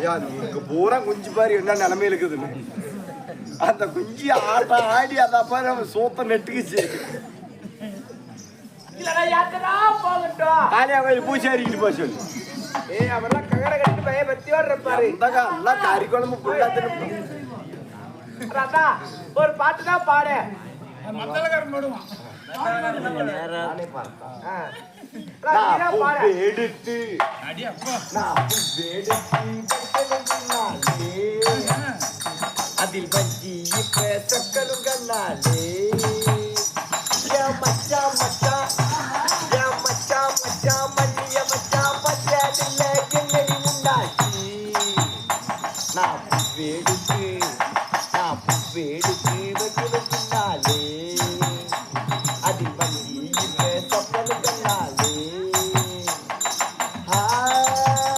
ஐயா இங்க பூரா குஞ்சு பாரு என்ன நிலைமையில இருக்குதுன்னு. அந்த குஞ்சு ஆட்டம் ஆடி அதை பாரு அவன் சோத்த நெட்டுக்குச்சு. காளியா கோயில் பூசாரிக்கிட்டு போக சொல்லு. ஏய் அவரெல்லாம் கங்கட கட்டிட்டு பயபக்தியோட இருப்பாரு இந்த எல்லாம் கறி குழம்பு புள்ளா ராதா ஒரு பாட்டு தான் பாடு. மத்தளக்காரன் போடுவான். எடுத்து நான் எடுத்து அதில் வஞ்சி இப்ப சக்கலுங்கனாலே மச்சா மச்சா மச்சா மச்சா மல்லிய மச்சா மச்சாடில்ல கிண்ணடி உண்டாச்சி நான் புவ்வேடுக்கு நான் புவ்வேடுக்கு வைக்க